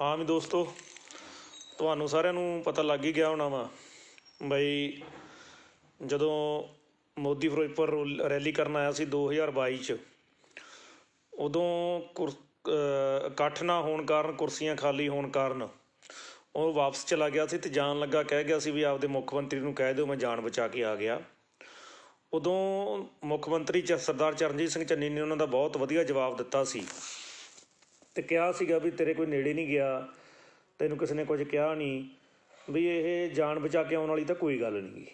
ਹਾਂ ਵੀ ਦੋਸਤੋ, ਤੁਹਾਨੂੰ ਸਾਰਿਆਂ ਨੂੰ ਪਤਾ ਲੱਗ ਹੀ ਗਿਆ ਹੋਣਾ ਵਾ ਬਈ ਜਦੋਂ ਮੋਦੀ ਫਿਰੋਜ਼ਪੁਰ ਰੋਲ- ਰੈਲੀ ਕਰਨ ਆਇਆ ਸੀ 2022 ਚ, ਉਦੋਂ ਕੁਰ- ਇਕੱਠ ਨਾ ਹੋਣ ਕਾਰਨ, ਕੁਰਸੀਆਂ ਖਾਲੀ ਹੋਣ ਕਾਰਨ ਉਹ ਵਾਪਸ ਚਲਾ ਗਿਆ ਸੀ ਤੇ ਜਾਣ ਲੱਗਾ, ਕਹਿ ਗਿਆ ਸੀ ਵੀ ਆਪਦੇ ਮੁੱਖ ਮੰਤਰੀ ਨੂੰ ਕਹਿ ਦਿਓ ਮੈਂ ਜਾਨ ਬਚਾ ਕੇ ਆ ਗਿਆ। ਉਦੋਂ ਮੁੱਖ ਮੰਤਰੀ ਚ ਸਰਦਾਰ ਚਰਨਜੀਤ ਸਿੰਘ ਚੰਨੀ ਨੇ ਉਹਨਾਂ ਦਾ ਬਹੁਤ ਵਧੀਆ ਜਵਾਬ ਦਿੱਤਾ ਸੀ। ਤੇ ਕਿਹਾ ਸੀਗਾ ਵੀ ਤੇਰੇ ਕੋਈ ਨੇੜੇ ਨਹੀਂ ਗਿਆ, ਤੈਨੂੰ ਕਿਸੇ ਨੇ ਕੁਝ ਕਿਹਾ ਨਹੀਂ, ਵੀ ਇਹ ਜਾਨ ਬਚਾ ਕੇ ਆਉਣ ਵਾਲੀ ਤਾਂ ਕੋਈ ਗੱਲ ਨਹੀਂ। ਗੀ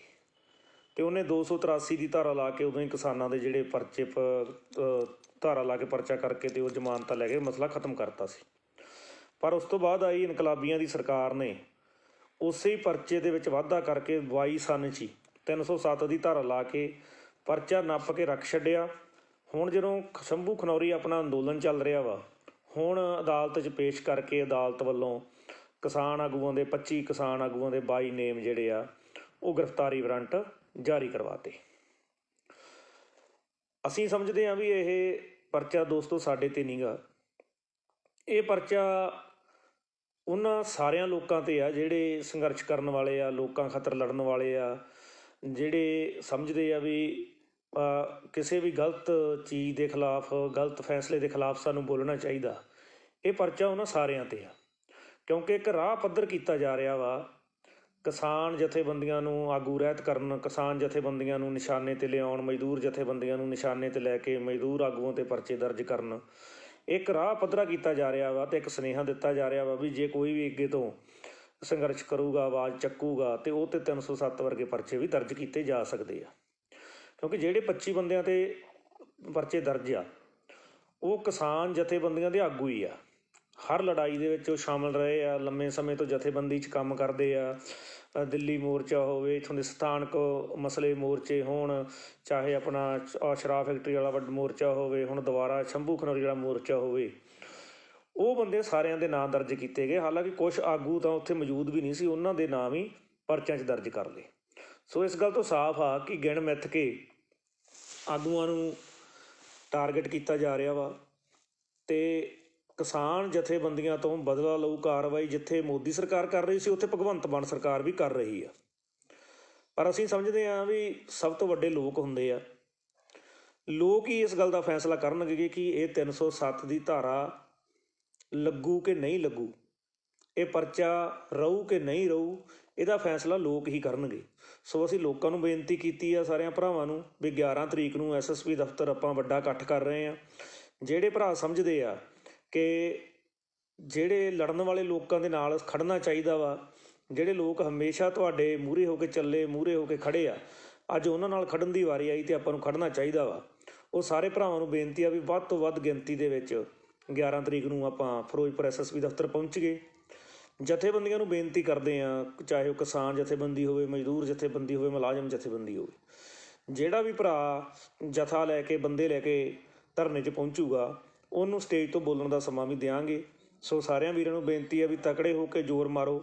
ਤੇ ਉਹਨੇ 283 ਦੀ ਧਾਰਾ ਲਾ ਕੇ ਉਦੋਂ ਹੀ ਕਿਸਾਨਾਂ ਦੇ ਜਿਹੜੇ ਪਰਚੇ ਪ- ਧਾਰਾ ਲਾ ਕੇ ਪਰਚਾ ਕਰਕੇ ਤੇ ਉਹ ਜ਼ਮਾਨਤਾਂ ਲੈ ਕੇ ਮਸਲਾ ਖਤਮ ਕਰਤਾ ਸੀ। ਪਰ ਉਸ ਤੋਂ ਬਾਅਦ ਆਈ ਇਨਕਲਾਬੀਆਂ ਦੀ ਸਰਕਾਰ ਨੇ ਉਸੇ ਹੀ ਪਰਚੇ ਦੇ ਵਿੱਚ ਵਾਧਾ ਕਰਕੇ 22 ਸਨ 'ਚ ਹੀ 307 ਦੀ ਧਾਰਾ ਲਾ ਕੇ ਪਰਚਾ ਨੱਪ ਕੇ ਰੱਖ ਛੱਡਿਆ। ਹੁਣ ਜਦੋਂ ਸ਼ੰਭੂ ਖਨੌਰੀ ਆਪਣਾ ਅੰਦੋਲਨ ਚੱਲ ਰਿਹਾ ਵਾ ਹੁਣ ਅਦਾਲਤ 'ਚ ਪੇਸ਼ ਕਰਕੇ ਅਦਾਲਤ ਵੱਲੋਂ ਕਿਸਾਨ ਆਗੂਆਂ ਦੇ 25 ਕਿਸਾਨ ਆਗੂਆਂ ਦੇ 22 ਨੇਮ ਜਿਹੜੇ ਆ, ਉਹ ਗ੍ਰਿਫਤਾਰੀ ਵਾਰੰਟ ਜਾਰੀ ਕਰਵਾਤੇ। ਅਸੀਂ ਸਮਝਦੇ ਹਾਂ ਵੀ ਇਹ ਪਰਚਾ ਦੋਸਤੋ ਸਾਡੇ ਤੇ ਨਹੀਂਗਾ ਇਹ ਪਰਚਾ ਉਹਨਾਂ ਸਾਰਿਆਂ ਲੋਕਾਂ ਤੇ ਆ ਜਿਹੜੇ ਸੰਘਰਸ਼ ਕਰਨ ਵਾਲੇ ਆ, ਲੋਕਾਂ ਖਾਤਰ ਲੜਨ ਵਾਲੇ ਆ, ਜਿਹੜੇ ਸਮਝਦੇ ਆ ਵੀ ਕਿਸੇ ਵੀ ਗਲਤ ਚੀਜ਼ ਦੇ ਖਿਲਾਫ, ਗਲਤ ਫੈਸਲੇ ਦੇ ਖਿਲਾਫ ਸਾਨੂੰ ਬੋਲਣਾ ਚਾਹੀਦਾ। ਇਹ ਪਰਚਾ ਉਹਨਾਂ ਸਾਰਿਆਂ ਤੇ ਆ। ਕਿਉਂਕਿ ਇੱਕ ਰਾਹ ਪੱਧਰ ਕੀਤਾ ਜਾ ਰਿਹਾ ਵਾ। ਕਿਸਾਨ ਜਥੇਬੰਦੀਆਂ ਨੂੰ ਆਗੂ ਰਹਿਤ ਕਰਨ, ਕਿਸਾਨ ਜਥੇਬੰਦੀਆਂ ਨੂੰ ਨਿਸ਼ਾਨੇ ਤੇ ਲਿਆਉਣ, ਮਜ਼ਦੂਰ ਜਥੇਬੰਦੀਆਂ ਨੂੰ ਨਿਸ਼ਾਨੇ ਤੇ ਲੈ ਕੇ ਮਜ਼ਦੂਰ ਆਗੂਆਂ ਤੇ ਪਰਚੇ ਦਰਜ ਕਰਨ। ਇੱਕ ਰਾਹ ਪੱਧਰਾ ਕੀਤਾ ਜਾ ਰਿਹਾ ਵਾ ਤੇ ਇੱਕ ਸੁਨੇਹਾ ਦਿੱਤਾ ਜਾ ਰਿਹਾ ਵਾ ਵੀ ਜੇ ਕੋਈ ਵੀ ਅੱਗੇ ਤੋਂ ਸੰਘਰਸ਼ ਕਰੂਗਾ, ਆਵਾਜ਼ ਚੱਕੂਗਾ ਤੇ ਉਹ ਤੇ 307 ਵਰਗੇ ਪਰਚੇ ਵੀ ਦਰਜ ਕੀਤੇ ਜਾ ਸਕਦੇ ਆ। ਕਿਉਂਕਿ ਜਿਹੜੇ 25 ਬੰਦਿਆਂ ਤੇ ਪਰਚੇ ਦਰਜ ਆ, ਉਹ ਕਿਸਾਨ ਜਥੇਬੰਦੀਆਂ ਦੇ ਆਗੂ ਹੀ ਆ। ਹਰ ਲੜਾਈ ਦੇ ਵਿੱਚ ਉਹ ਸ਼ਾਮਲ ਰਹੇ ਆ, ਲੰਮੇ ਸਮੇਂ ਤੋਂ ਜਥੇਬੰਦੀ 'ਚ ਕੰਮ ਕਰਦੇ ਆ। ਦਿੱਲੀ ਮੋਰਚਾ ਹੋਵੇ, ਇੱਥੋਂ ਦੇ ਸਥਾਨਕ ਮਸਲੇ ਮੋਰਚੇ ਹੋਣ, ਚਾਹੇ ਆਪਣਾ ਸ਼ਰਾਬ ਫੈਕਟਰੀ ਵਾਲਾ ਵੱਡ ਮੋਰਚਾ ਹੋਵੇ, ਹੁਣ ਦੁਬਾਰਾ ਸ਼ੰਭੂ ਖਨੌਰੀ ਵਾਲਾ ਮੋਰਚਾ ਹੋਵੇ, ਉਹ ਬੰਦੇ ਸਾਰਿਆਂ ਦੇ ਨਾਂ ਦਰਜ ਕੀਤੇ ਗਏ। ਹਾਲਾਂਕਿ ਕੁਝ ਆਗੂ ਤਾਂ ਉੱਥੇ ਮੌਜੂਦ ਵੀ ਨਹੀਂ ਸੀ, ਉਹਨਾਂ ਦੇ ਨਾਮ ਹੀ ਪਰਚਿਆਂ 'ਚ ਦਰਜ ਕਰ ਲਏ। ਸੋ ਇਸ ਗੱਲ ਤੋਂ ਸਾਫ਼ ਆ ਕਿ ਗਿਣ ਮਿੱਥ ਕੇ ਆਗੂਆਂ ਨੂੰ ਟਾਰਗੇਟ ਕੀਤਾ ਜਾ ਰਿਹਾ ਵਾ ਤੇ ਕਿਸਾਨ ਜਥੇਬੰਦੀਆਂ ਤੋਂ ਬਦਲਾ ਲਊ ਕਾਰਵਾਈ ਜਿੱਥੇ ਮੋਦੀ ਸਰਕਾਰ ਕਰ ਰਹੀ ਸੀ, ਉੱਥੇ ਭਗਵੰਤ ਮਾਨ ਸਰਕਾਰ ਵੀ ਕਰ ਰਹੀ ਆ। ਪਰ ਅਸੀਂ ਸਮਝਦੇ ਹਾਂ ਵੀ ਸਭ ਤੋਂ ਵੱਡੇ ਲੋਕ ਹੁੰਦੇ ਆ। ਲੋਕ ਹੀ ਇਸ ਗੱਲ ਦਾ ਫੈਸਲਾ ਕਰਨਗੇ ਕਿ ਇਹ 307 ਦੀ ਧਾਰਾ ਲੱਗੂ ਕਿ ਨਹੀਂ ਲੱਗੂ। ਇਹ ਪਰਚਾ ਰਹੂ ਕਿ ਨਹੀਂ ਰਹੂ, ਇਹਦਾ ਫੈਸਲਾ ਲੋਕ ਹੀ ਕਰਨਗੇ। ਸੋ ਅਸੀਂ ਲੋਕਾਂ ਨੂੰ ਬੇਨਤੀ ਕੀਤੀ ਆ ਸਾਰਿਆਂ ਭਰਾਵਾਂ ਨੂੰ ਵੀ 11 ਤਰੀਕ ਨੂੰ ਐਸਐਸਪੀ ਦਫ਼ਤਰ ਆਪਾਂ ਵੱਡਾ ਇਕੱਠ ਕਰ ਰਹੇ ਆ ਜਿਹੜੇ ਭਰਾ ਸਮਝਦੇ ਆ ਕਿ ਜਿਹੜੇ ਲੜਨ ਵਾਲੇ ਲੋਕਾਂ ਦੇ ਨਾਲ ਖੜਨਾ ਚਾਹੀਦਾ ਵਾ, ਜਿਹੜੇ ਲੋਕ ਹਮੇਸ਼ਾ ਤੁਹਾਡੇ ਮੂਹਰੇ ਹੋ ਕੇ ਚੱਲੇ, ਮੂਹਰੇ ਹੋ ਕੇ ਖੜੇ ਆ, ਅੱਜ ਉਹਨਾਂ ਨਾਲ ਖੜਨ ਦੀ ਵਾਰੀ ਆਈ ਤੇ ਆਪਾਂ ਨੂੰ ਖੜਨਾ ਚਾਹੀਦਾ ਵਾ। ਉਹ ਸਾਰੇ ਭਰਾਵਾਂ ਨੂੰ ਬੇਨਤੀ ਆ ਵੀ ਵੱਧ ਤੋਂ ਵੱਧ ਗਿਣਤੀ ਦੇ ਵਿੱਚ 11 ਤਰੀਕ ਨੂੰ ਆਪਾਂ ਫਿਰੋਜ਼ਪੁਰ ਐਸਐਸਪੀ ਦਫ਼ਤਰ ਪਹੁੰਚ ਗਏ। ਜਥੇਬੰਦੀਆਂ ਨੂੰ ਬੇਨਤੀ ਕਰਦੇ ਆ ਚਾਹੇ ਉਹ ਕਿਸਾਨ ਜਥੇਬੰਦੀ ਹੋਵੇ, ਮਜ਼ਦੂਰ ਜਥੇਬੰਦੀ ਹੋਵੇ, ਮੁਲਾਜ਼ਮ ਜਥੇਬੰਦੀ ਹੋਵੇ, ਜਿਹੜਾ ਵੀ ਭਰਾ ਜਥਾ ਲੈ ਕੇ, ਬੰਦੇ ਲੈ ਕੇ ਧਰਨੇ 'ਚ ਪਹੁੰਚੂਗਾ, ਉਹਨੂੰ ਸਟੇਜ ਤੋਂ ਬੋਲਣ ਦਾ ਸਮਾਂ ਵੀ ਦਿਆਂਗੇ। ਸੋ ਸਾਰਿਆਂ ਵੀਰਾਂ ਨੂੰ ਬੇਨਤੀ ਹੈ ਵੀ ਤਕੜੇ ਹੋ ਕੇ ਜ਼ੋਰ ਮਾਰੋ।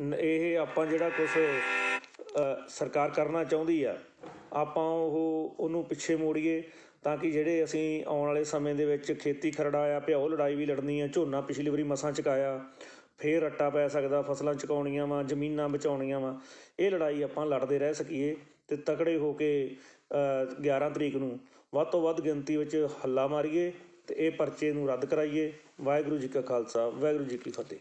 ਨ- ਇਹ ਆਪਾਂ ਜਿਹੜਾ ਕੁਝ ਸਰਕਾਰ ਕਰਨਾ ਚਾਹੁੰਦੀ ਆ, ਆਪਾਂ ਉਹ, ਉਹਨੂੰ ਪਿੱਛੇ ਮੋੜੀਏ, ਤਾਂ ਕਿ ਜਿਹੜੇ ਅਸੀਂ ਆਉਣ ਵਾਲੇ ਸਮੇਂ ਦੇ ਵਿੱਚ ਖੇਤੀ ਖਰੜਾ ਆ ਭਿਓ ਲੜਾਈ ਵੀ ਲੜਨੀ ਆ, ਝੋਨਾ ਪਿਛਲੀ ਵਾਰੀ ਮਸਾਂ ਚਕਾਇਆ ਫੇਰ ਰੱਟਾ ਪੈ ਸਕਦਾ ਫਸਲਾਂ ਚੁਕਾਉਣੀਆਂ ਵਾ ਜ਼ਮੀਨਾਂ ਬਚਾਉਣੀਆਂ ਵਾ। ਇਹ ਲੜਾਈ ਆਪਾਂ ਲੜਦੇ ਰਹਿ ਸਕੀਏ ਤੇ ਤਕੜੇ ਹੋ ਕੇ ਅ, 11 ਤਰੀਕ ਨੂੰ ਵੱਧ ਤੋਂ ਵੱਧ ਗਿਣਤੀ ਵਿੱਚ ਹੱਲਾ ਮਾਰੀਏ ਤੇ ਇਹ ਪਰਚੇ ਨੂੰ ਰੱਦ ਕਰਾਈਏ। ਵਾਹਿਗੁਰੂ ਜੀ ਕਾ ਖਾਲਸਾ ਵਾਹਿਗੁਰੂ ਜੀ ਕੀ ਫਤਿਹ।